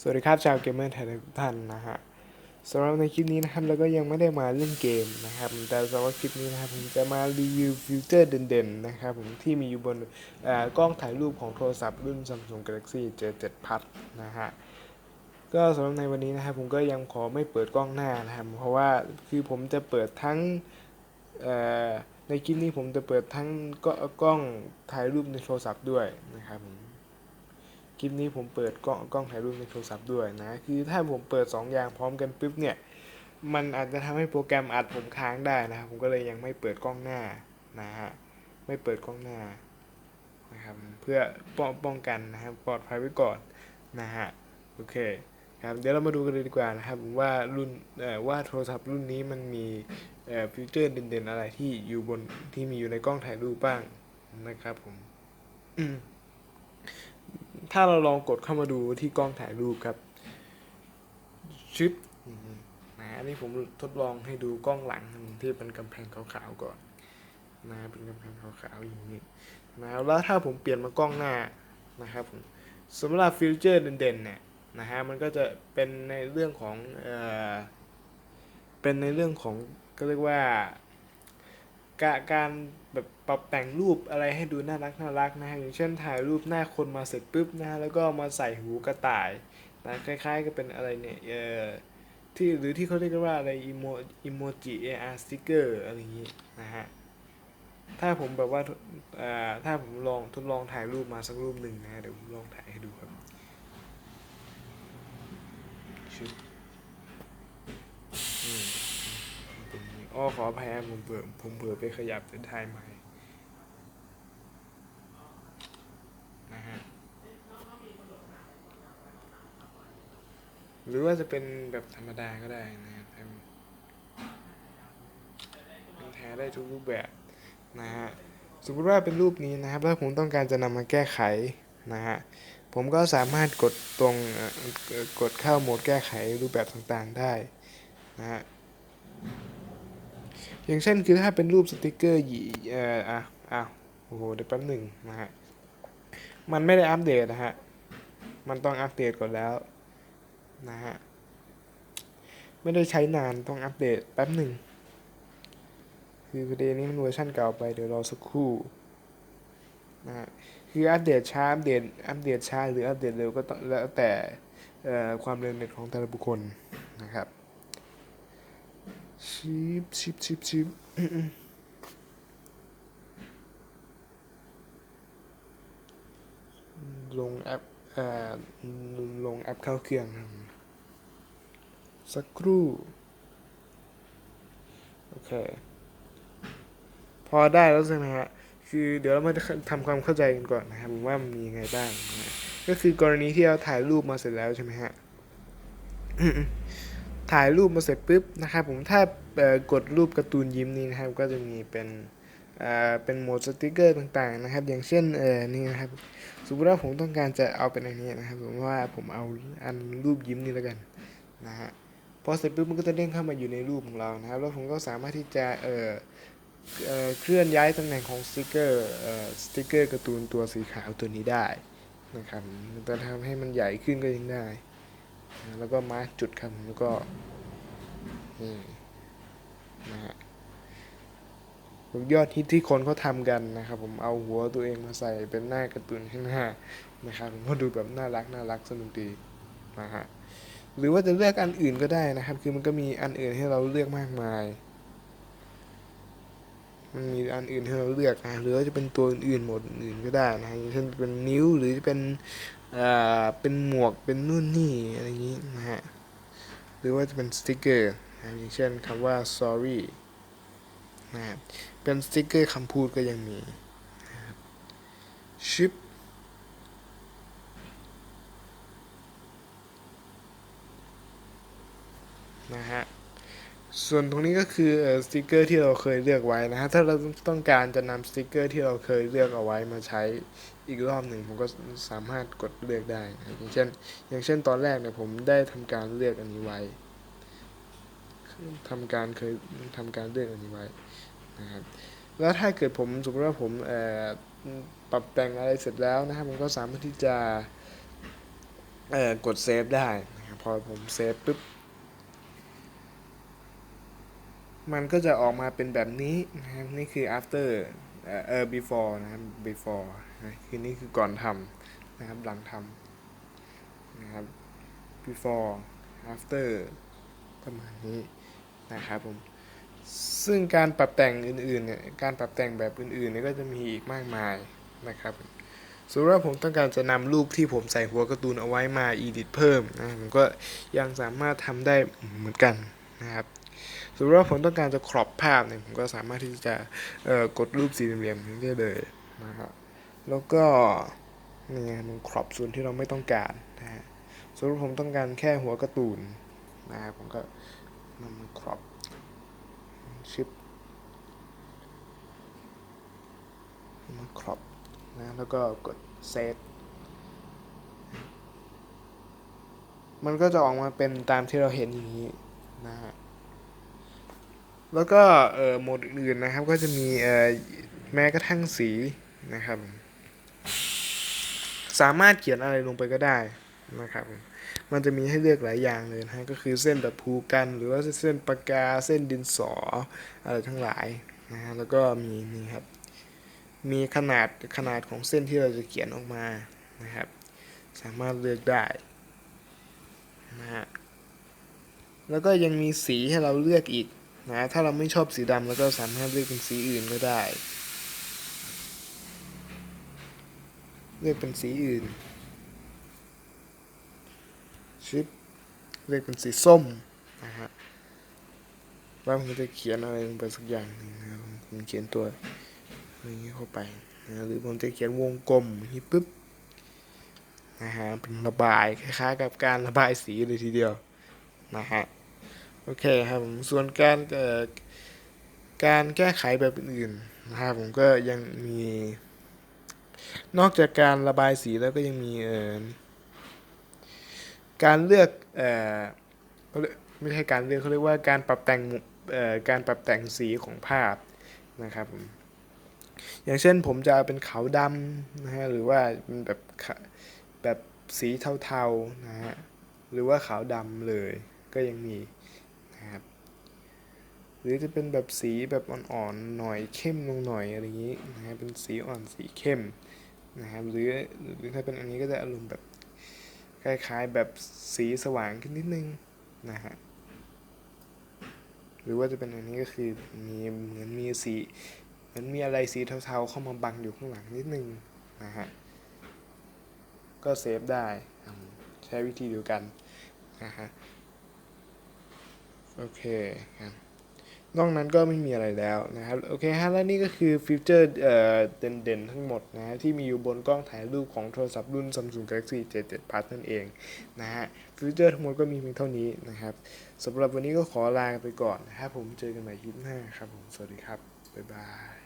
สวัสดีครับชาวเกมเมอร์ไทยทุกท่านนะฮะสำหรับในคลิปนี้นะครับเราก็ยังไม่ได้มาเล่นเกมนะครับ แต่สำหรับคลิปนี้นะครับผมจะมารีวิวฟิลเตอร์เด่นๆนะครับผมที่มีอยู่บนกล้องถ่ายรูปของโทรศัพท์รุ่น Samsung Galaxy J7 Plus นะฮะก็สำหรับในวันนี้นะครับผมก็ยังขอไม่เปิดกล้องหน้านะครับ เพราะว่าคือผมจะเปิดทั้งในคลิปนี้ผมจะเปิดทั้งก็กล้องถ่ายรูปในโทรศัพท์ด้วยนะครับ คลิปนี้ผมเปิดกล้องกล้องถ่ายรูปในโทรศัพท์ด้วยนะ คือถ้าผมเปิด 2 อย่างพร้อมกันปุ๊บเนี่ย มันอาจจะทำให้โปรแกรมอัดผมค้างได้นะครับ ผมก็เลยยังไม่เปิดกล้องหน้านะฮะ ไม่เปิดกล้องหน้านะครับ เพื่อป้องป้องกันนะครับ ปลอดภัยไว้ก่อนนะฮะ โอเคครับ เดี๋ยวเรามาดูกันเลยดีกว่านะครับว่ารุ่นว่าโทรศัพท์รุ่นนี้มันมีเอ่อฟีเจอร์เด่นๆอะไรที่อยู่บนที่มีอยู่ในกล้องถ่ายรูปบ้างนะครับผม อืม ถ้าเราลองกดเข้ามาดูที่กล้องถ่ายรูปครับชึบอืมนะอันนี้ผมทดลองให้ดูกล้องหลังที่เป็นกำแพงขาวๆก่อนนะเป็นกำแพงขาวๆอย่างนี้นะแล้วถ้าผมเปลี่ยนมากล้องหน้านะครับผมสำหรับฟิวเจอร์เด่นๆเนี่ยนะฮะมันก็จะเป็นในเรื่องของเอ่อเป็นในเรื่องของก็เรียกว่า กะการแบบปรับแต่งรูปอะไรให้ดูน่ารักน่ารักนะฮะอย่างเช่นถ่ายรูปหน้าคนมาเสร็จปุ๊บนะฮะแล้วก็มาใส่หูกระต่ายนะคล้ายๆก็เป็นอะไรเนี่ยเอ่อที่หรือที่เขาเรียกว่าอะไรอิโมอิโมจิ AR sticker อร์อะไรอย่างงี้นะฮะถ้าผมแบบว่าอ่อถ้าผมลองทดลองถ่ายรูปมาสักรูปหนึ่งนะฮะเดี๋ยวผมลองถ่ายให้ดูครับชึบอืม เป็นอย่างนี้ขออภัยครับผมเผื่อผมเผื่อไปขยับเป็นไทยใหม่นะฮะหรือว่าจะเป็นแบบธรรมดาก็ได้นะครับเป็นแท้ได้ทุกรูปแบบนะฮะสมมติว่าเป็นรูปนี้นะครับ แล้วผมต้องการจะนำมาแก้ไขนะฮะผมก็สามารถกดตรงกดเข้าโหมดแก้ไขรูปแบบต่างๆได้นะฮะ อย่างเช่นคือถ้าเป็นรูปสติกเกอร์หยีเอ่ออะอะโอ้โหเดี๋ยวแป๊บหนึ่งนะฮะมันไม่ได้อัปเดตนะฮะมันต้องอัปเดตก่อนแล้วนะฮะไม่ได้ใช้นานต้องอัปเดตแป๊บหนึ่งคือประเด็นนี้มันเวอร์ชันเก่าไปเดี๋ยวรอสักครู่นะฮะคืออัปเดตช้าอัปเดตอัปเดตช้าหรืออัปเดตเร็วก็ต้องแล้วแต่ความเร็วเน็ตของแต่ละบุคคลนะครับ ชิปชิปชิปชิปอืมๆลงแอปเอ่อลงแอปเข้าเครื่อง สักครู่ โอเค พอได้แล้วใช่ไหมฮะ คือเดี๋ยวเรามาทำความเข้าใจกันก่อนนะครับว่ามันมียังไงบ้าง ก็คือกรณีที่เราถ่ายรูปมาเสร็จแล้วใช่ไหมฮะ ถ่ายรูปมาเสร็จปุ๊บนะครับผมถ้ากดรูปการ์ตูนยิ้มนี้นะครับก็จะมีเป็นเป็นโหมดสติกเกอร์ต่างๆนะครับ อย่างเช่นเออนี่นะครับสมมติว่าผมต้องการจะเอาเป็นอันนี้นะครับผมว่าผมเอาอันรูปยิ้มนี่แล้วกันนะฮะพอเสร็จปุ๊บมันก็จะเด้งเข้ามาอยู่ในรูปของเรานะครับ แล้วผมก็สามารถที่จะเออเออเคลื่อนย้ายตำแหน่งของสติกเกอร์สติกเกอร์การ์ตูนตัวสีขาวตัวนี้ได้นะครับจะทำให้มันใหญ่ขึ้นก็ยังได้ แล้วก็มาร์กจุดครับแล้วก็นี่นะฮะยอดฮิตที่คนเขาทำกันนะครับ ผมเอาหัวตัวเองมาใส่เป็นหน้าการ์ตูนข้างหน้านะครับผมก็ดูแบบน่ารักน่ารักสนุกดีนะฮะหรือว่าจะเลือกอันอื่นก็ได้นะครับ คือมันก็มีอันอื่นให้เราเลือกมากมาย มันมีอันอื่นให้เราเลือกนะหรือว่าจะเป็นตัวอื่นๆหมดอื่นก็ได้นะอย่างเช่นเป็นนิ้วหรือจะเป็น เป็นหมวกเป็นนู่นนี่อะไรอย่างนี้นะฮะหรือว่าจะเป็นสติกเกอร์นะอย่างเช่นคำว่า sorry นะครับเป็นสติกเกอร์คำพูดก็ยังมีนะครับชิปนะฮะ ส่วนตรงนี้ก็คือสติกเกอร์ที่เราเคยเลือกไว้นะฮะถ้าเราต้องการจะนำสติกเกอร์ที่เราเคยเลือกเอาไว้มาใช้อีกรอบหนึ่งผมก็สามารถกดเลือกได้นะครับอย่างเช่น อย่างเช่นตอนแรกเนี่ยผมได้ทำการเลือกอันนี้ไว้ทำการเคยทำการเลือกอันนี้ไว้นะครับแล้วถ้าเกิดผมสมมติว่าผมปรับแต่งอะไรเสร็จแล้วนะครับผมก็สามารถที่จะกดเซฟได้นะครับพอผมเซฟปุ๊บ มันก็จะออกมาเป็นแบบนี้นะครับนี่คือ after เออ before นะครับ before นะคือนี่คือก่อนทำนะครับหลังทำนะครับ before after ประมาณนี้นะครับผมซึ่งการปรับแต่งอื่นๆเนี่ยการปรับแต่งแบบอื่นๆเนี่ยก็จะมีอีกมากมายนะครับสมมติว่าผมต้องการจะนำรูปที่ผมใส่หัวการ์ตูนเอาไว้มา edit เพิ่มนะผมก็ยังสามารถทำได้เหมือนกันนะครับ สมมติว่าผมต้องการจะครอปภาพเนี่ยผมก็สามารถที่จะเอ่อกดรูปสี่เหลี่ยมนี้ได้เลยนะครับแล้วก็นี่ไงมันครอปส่วนที่เราไม่ต้องการนะฮะสมมติผมต้องการแค่หัวกร์ตูนนะครับผมก็นำมาครอปชิปมาครอปนะแล้วก็กดเซตมันก็จะออกมาเป็นตามที่เราเห็นอย่างนี้นะฮะ แล้วก็เอ่อโหมดอื่นๆนะครับ ก็จะมีเอ่อแม้กระทั่งสีนะครับ สามารถเขียนอะไรลงไปก็ได้นะครับ มันจะมีให้เลือกหลายอย่างเลยนะก็คือเส้นแบบภูกัน หรือว่าเส้นปากกาเส้นดินสออะไรทั้งหลายนะฮะแล้วก็มีนี่ครับมีขนาดขนาดของเส้นที่เราจะเขียนออกมานะครับ สามารถเลือกได้นะฮะแล้วก็ยังมีสีให้เราเลือกอีก นะถ้าเราไม่ชอบสีดำเราก็สามารถเลือกเป็นสีอื่นก็ได้ เลือกเป็นสีอื่น ชิปเลือกเป็นสีส้มนะฮะว่าผมจะเขียนอะไรลงไปสักอย่างหนึงนะผมเขียนตัวอย่างนี้เข้าไปนะหรือผมจะเขียนวงกลมนี้ปุ๊บนะฮะเป็นระบายคล้ายๆกับการระบายสีเลยทีเดียวนะฮะ โอเคครับผมส่วนการการแก้ไขแบบอื่นนะครับผมก็ยังมี นอกจากการระบายสีแล้วก็ยังมีเออการเลือกเออเไม่ใช่การเลือกเขาเรียกว่าการปรับแต่งเออการปรับแต่งสีของภาพนะครับผมอย่างเช่นผมจะเอาเป็นขาวดำนะฮะหรือว่าเป็นแบบแบบสีเทาๆนะฮะหรือว่าขาวดำเลยก็ยังมี นะครับ หรือจะเป็นแบบสีแบบอ่อนๆหน่อยเข้มลงหน่อยอะไรอย่างนี้นะฮะเป็นสีอ่อนสีเข้มนะครับหรือหรือถ้าเป็นอันนี้ก็จะอารมณ์แบบคล้ายๆแบบสีสว่างขึ้นนิดนึงนะฮะหรือว่าจะเป็นอันนี้ก็คือมีเหมือนมีสีเหมือนมีอะไรสีเทาๆเข้ามาบังอยู่ข้างหลังนิดนึงนะฮะก็เซฟได้ใช้วิธีเดียวกันนะฮะ โอเคครับนอกนั้นก็ไม่มีอะไรแล้วนะครับ โอเคฮะและนี่ก็คือฟีเจอร์เอ่อเด่นๆ ทั้งหมดนะฮะที่มีอยู่บนกล้องถ่ายรูปของโทรศัพท์รุ่น Samsung Galaxy J7 Plus นั่นเองนะฮะฟีเจอร์ทั้งหมดก็มีเพียงเท่านี้นะครับสำหรับวันนี้ก็ขอลาไปก่อนนะครับผมเจอกันใหม่คลิปหน้าครับผม สวัสดีครับ บ๊ายบาย